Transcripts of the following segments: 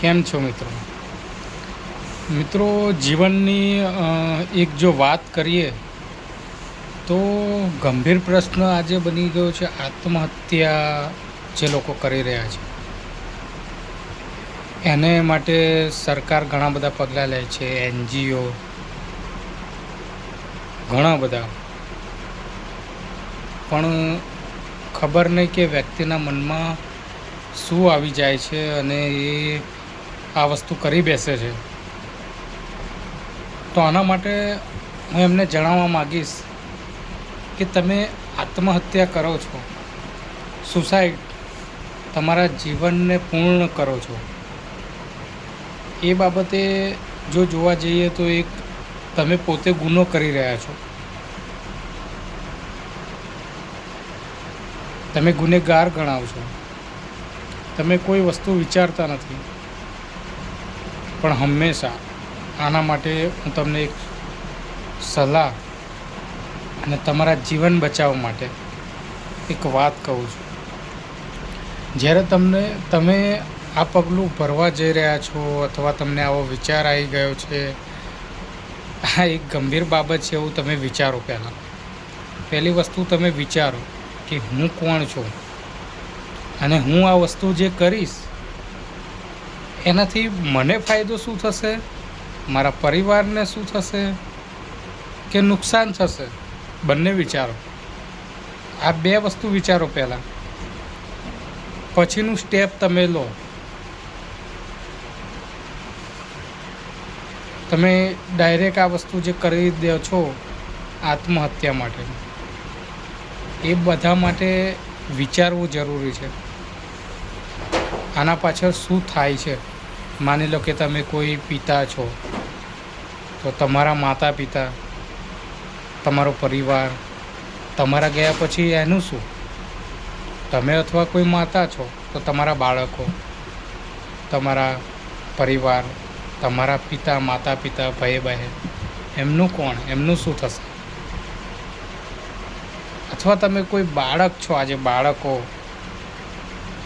કેમ છો મિત્રો? મિત્રો, જીવનની એક જો વાત કરીએ, તો ગંભીર પ્રશ્ન આજે બની ગયો છે આત્મહત્યા જે લોકો કરી રહ્યા છે. એને માટે સરકાર ઘણા બધા પગલાં લે છે, એનજીઓ, ઘણા બધા. પણ ખબર નહીં કે વ્યક્તિના મનમાં શું આવી જાય છે અને એ આ વસ્તુ કરી બેસે છે. તો આના માટે હું એમને જણાવવા માગીશ કે તમે આત્મહત્યા કરો છો. સુસાઇડ તમારા જીવનને પૂર્ણ કરો છો. એ બાબતે જો જોવા જઈએ તો એક તમે પોતે ગુનો કરી રહ્યા છો. તમે ગુનેગાર ગણાવ છો. તમે કોઈ વસ્તુ વિચારતા નથી. પણ હંમેશા આના માટે હું તમને એક સલાહ અને તમારા જીવન બચાવવા માટે એક વાત કહું છું. જ્યારે તમને, તમે આ પગલું ભરવા જઈ રહ્યા છો અથવા તમને આવો વિચાર આવી ગયો છે, આ એક ગંભીર બાબત છે એવું તમે વિચારો પહેલાં. પહેલી વસ્તુ તમે વિચારો કે હું કોણ છું? અને હું આ વસ્તુ જે કરીશ એનાથી મને ફાયદો શું થશે? મારા પરિવારને શું થશે? કે નુકસાન થશે? બંને વિચારો. આ બે વસ્તુ વિચારો પહેલાં. પછીનું સ્ટેપ તમે લો. તમે ડાયરેક્ટ આ વસ્તુ જે કરી દો છો, આત્મહત્યા માટે. એ બધા માટે વિચારવું જરૂરી છે. આના પાછળ શું થાય છે? માની લો કે તમે કોઈ પિતા છો, તો તમારા માતા પિતા તમારો પરિવાર, તમારા ગયા પછી એનું શું? તમે અથવા કોઈ માતા છો, તો તમારા બાળકો, તમારા પરિવાર, તમારા પિતા માતા પિતા ભાઈ બહેન એમનું કોણ? એમનું શું થશે? અથવા તમે કોઈ બાળક છો, આજે બાળકો,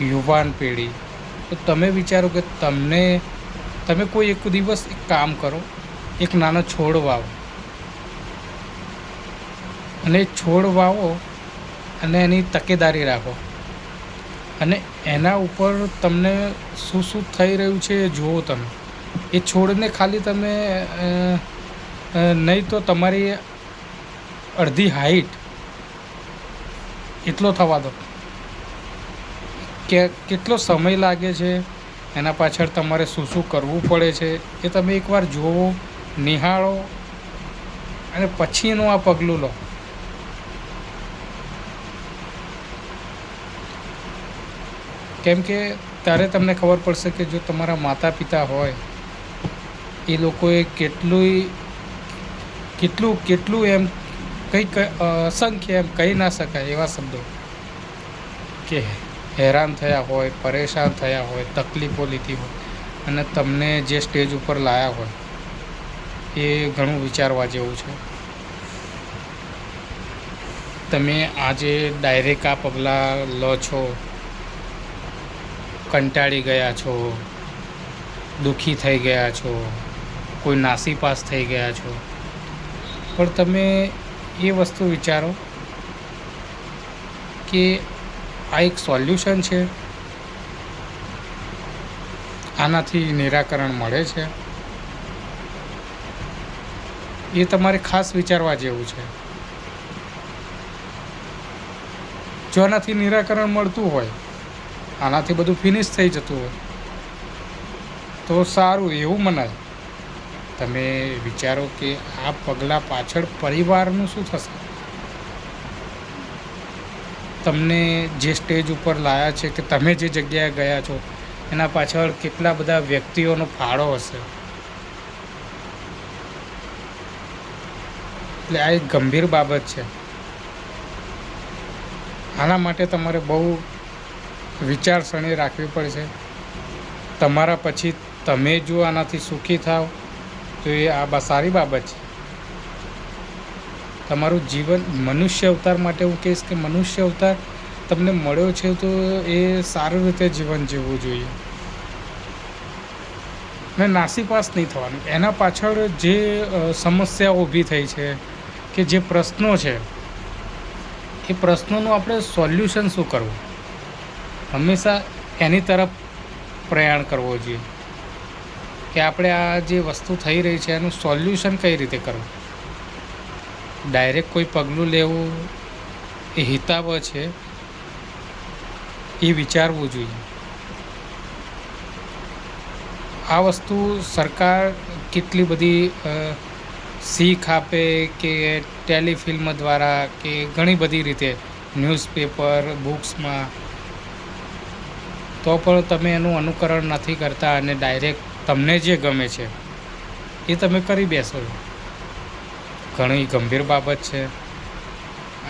યુવાન પેઢી તો તમે વિચારો કે તમને, તમે કોઈ એક દિવસ એક કામ કરો, એક નાનો છોડ વાવો. અને છોડ વાવો અને એની તકેદારી રાખો. અને એના ઉપર તમને શું શું થઈ રહ્યું છે એ જુઓ તમે. એ છોડને ખાલી તમે નહીં તો તમારી અડધી હાઈટ એટલો થવા દો. કે કેટલો સમય લાગે છે, એના પાછળ તમારે શું શું કરવું પડે છે, એ તમે એકવાર જુઓ, નિહાળો, અને પછીનું આ પગલું લો. કેમ કે ત્યારે તમને ખબર પડશે કે જો તમારા માતા પિતા હોય, એ લોકોએ કેટલું કેટલું કેટલું એમ કંઈ અસંખ્ય એમ કહી ના શકાય એવા શબ્દો. કે હેરાન થયા હોય, પરેશાન થયા હોય, તકલીફો લીધી હોય અને તમને જે સ્ટેજ ઉપર લાયા હોય, એ ઘણું વિચારવા જેવું છે. તમે આજે ડાયરેક્ટ આ પગલાં લો છો, કંટાળી ગયા છો, દુઃખી થઈ ગયા છો, કોઈ નાસીપાસ થઈ ગયા છો. પણ તમે એ વસ્તુ વિચારો કે આ એક સોલ્યુશન છે. આનાથી નિરાકરણ મળે છે. એ તમારે ખાસ વિચારવા જેવું છે. જો આનાથી નિરાકરણ મળતું હોય, આનાથી બધું ફિનિશ થઈ જતું હોય, તો સારું એવું મનાય. તમે વિચારો કે આ પગલાં પાછળ પરિવારનું શું થશે? તમને જે સ્ટેજ ઉપર લાયા છે કે તમે જે જગ્યાએ ગયા છો, એના પાછળ કેટલા બધા વ્યક્તિઓનો ફાળો હશે? એટલે આ એક ગંભીર બાબત છે. આના માટે તમારે બહુ વિચારસરણી રાખવી પડશે. તમારા પછી તમે જો આનાથી સુખી થાવ, તો એ આ સારી બાબત છે. તમારું જીવન મનુષ્ય અવતાર માટે હું કહીશ કે મનુષ્ય અવતાર તમને મળ્યો છે તો એ સારી રીતે જીવન જીવવું જોઈએ. ને નાસીપાસ નહીં થવાનું. એના પાછળ જે સમસ્યા ઊભી થઈ છે કે જે પ્રશ્નો છે, એ પ્રશ્નોનું આપણે સોલ્યુશન શું કરવું? હંમેશા એની તરફ પ્રયાણ કરવો જોઈએ. કે આપણે આ જે વસ્તુ થઈ રહી છે એનું સોલ્યુશન કઈ રીતે કરવું? ડાયરેક્ટ કોઈ પગલું લેવું એ હિતાવ છે, એ વિચારવું જોઈએ. આ વસ્તુ સરકાર કેટલી બધી શીખ આપે કે ટેલિફિલ્મ દ્વારા કે ઘણી બધી રીતે, ન્યૂઝપેપર, બુક્સમાં, તો પણ તમે એનું અનુકરણ નથી કરતા અને ડાયરેક્ટ તમને જે ગમે છે, એ તમે કરી બેસો. છો ઘણી ગંભીર બાબત છે.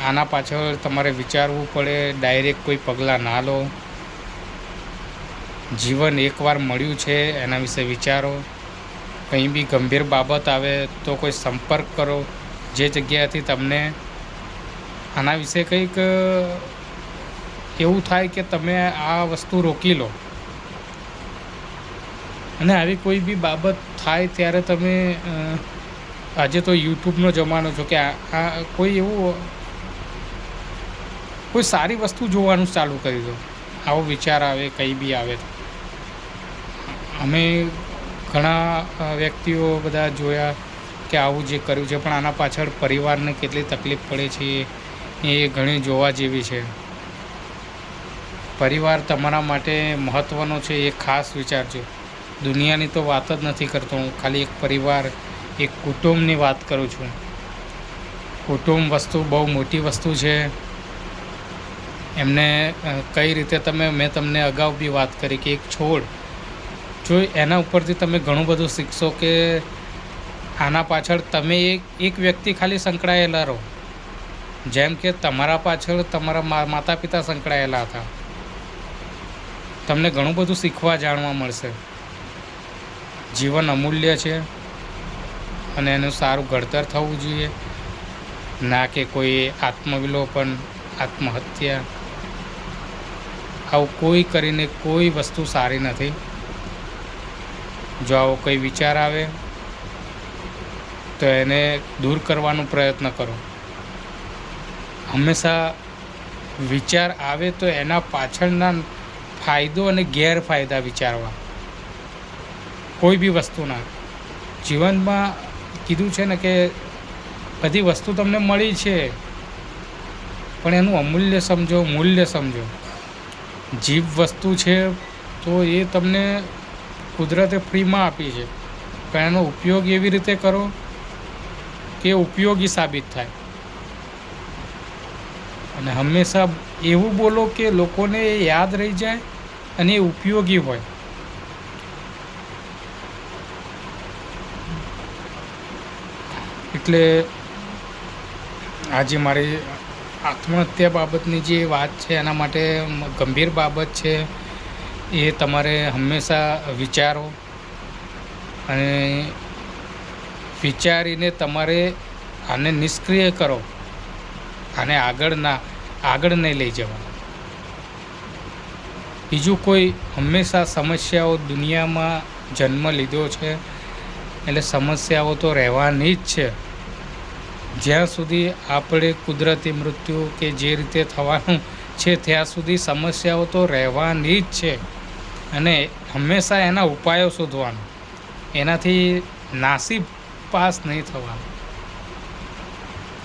આના પાછળ તમારે વિચારવું પડે ડાયરેક્ટ કોઈ પગલાં ના લો. જીવન એકવાર મળ્યું છે, એના વિશે વિચારો. કંઈ બી ગંભીર બાબત આવે તો કોઈ સંપર્ક કરો. જે જગ્યાએથી તમને આના વિશે કંઈક, એવું થાય કે તમે આ વસ્તુ રોકી લો. અને આવી કોઈ બી બાબત થાય ત્યારે તમે આજે તો યુટ્યુબનો જમાનો છો કે આ કોઈ એવું કોઈ સારી વસ્તુ જોવાનું ચાલુ કરી દો. આવો વિચાર આવે, કંઈ બી આવે. અમે ઘણા વ્યક્તિઓ બધા જોયા કે આવું જે કર્યું છે, પણ આના પાછળ પરિવારને કેટલી તકલીફ પડે છે એ ઘણી જોવા જેવી છે. પરિવાર તમારા માટે મહત્ત્વનો છે એ ખાસ વિચારજો. દુનિયાની તો વાત જ નથી કરતો હું. ખાલી એક પરિવાર એક કુટુંબની વાત કરું છું. કુટુંબ વસ્તુ બહુ મોટી વસ્તુ છે. એમને કઈ રીતે તમે, મેં તમને અગાઉ બી વાત કરી કે એક છોડ. જો એના ઉપરથી તમે ઘણું બધું શીખશો કે આના પાછળ તમે એક એક વ્યક્તિ ખાલી સંકળાયેલા રહો. જેમ કે તમારા પાછળ તમારા માતા પિતા સંકળાયેલા હતા. તમને ઘણું બધું શીખવા જાણવા મળશે. જીવન અમૂલ્ય છે. અને એનું સારું ઘડતર થવું જોઈએ. ના કે કોઈ આત્મવિલોપન આત્મહત્યા. આવું કોઈ કરીને કોઈ વસ્તુ સારી નથી. જો આવો કોઈ વિચાર આવે, તો એને દૂર કરવાનો પ્રયત્ન કરો. હંમેશા વિચાર આવે તો એના પાછળના ફાયદો અને ગેરફાયદા વિચારવા. કોઈ બી વસ્તુના. જીવનમાં કીધું છે ને કે બધી વસ્તુ તમને મળી છે, પણ એનું અમૂલ્ય સમજો, મૂલ્ય સમજો. જીવ વસ્તુ છે, તો એ તમને કુદરતે ફ્રીમાં આપી છે. પણ એનો ઉપયોગ એવી રીતે કરો કે ઉપયોગી સાબિત થાય. અને હંમેશા એવું બોલો કે લોકોને એ યાદ રહી જાય અને એ ઉપયોગી હોય. એટલે આજે મારી આત્મહત્યા બાબતની જે વાત છે, એના માટે ગંભીર બાબત છે, એ તમારે હંમેશા વિચારો અને વિચારીને તમારે આને નિષ્ક્રિય કરો આને આગળ ના, આગળ નહીં લઈ જવા બીજું કોઈ હંમેશા સમસ્યાઓ દુનિયામાં જન્મ લીધો છે, એટલે સમસ્યાઓ તો રહેવાની જ છે. જ્યાં સુધી આપણે કુદરતી મૃત્યુ કે જે રીતે થવાનું છે, ત્યાં સુધી સમસ્યાઓ તો રહેવાની જ છે. અને હંમેશા એના ઉપાયો શોધવાનો. એનાથી નાસીબ પાસ નહીં થવાનું.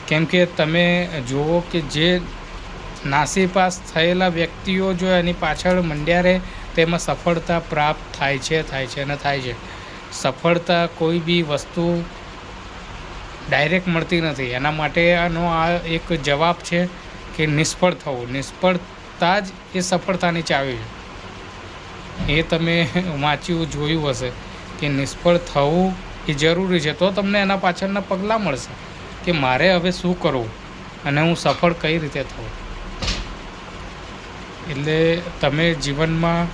કેમ કે તમે જુઓ કે જે નાસીપાસ થયેલા વ્યક્તિઓ જો એની પાછળ મંડ્યા રહે, તેમાં સફળતા પ્રાપ્ત થાય છે થાય છે અને થાય છે. સફળતા કોઈ બી વસ્તુ ડાયરેક્ટ મળતી નથી. એના માટે આનો આ એક જવાબ છે કે નિષ્ફળ થવું. નિષ્ફળતા જ એ સફળતાની ચાવી છે. એ તમે વાંચ્યું, જોયું હશે કે નિષ્ફળ થવું એ જરૂરી છે. તો તમને એના પાછળના પગલાં મળશે કે મારે હવે શું કરવું અને હું સફળ કઈ રીતે થવું. એટલે તમે જીવનમાં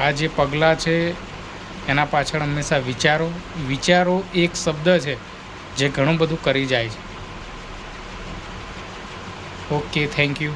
આ જે પગલાં છે, એના પાછળ હંમેશા વિચારો. વિચારો એક શબ્દ છે જે ઘણું બધું કરી જાય છે. Okay thank you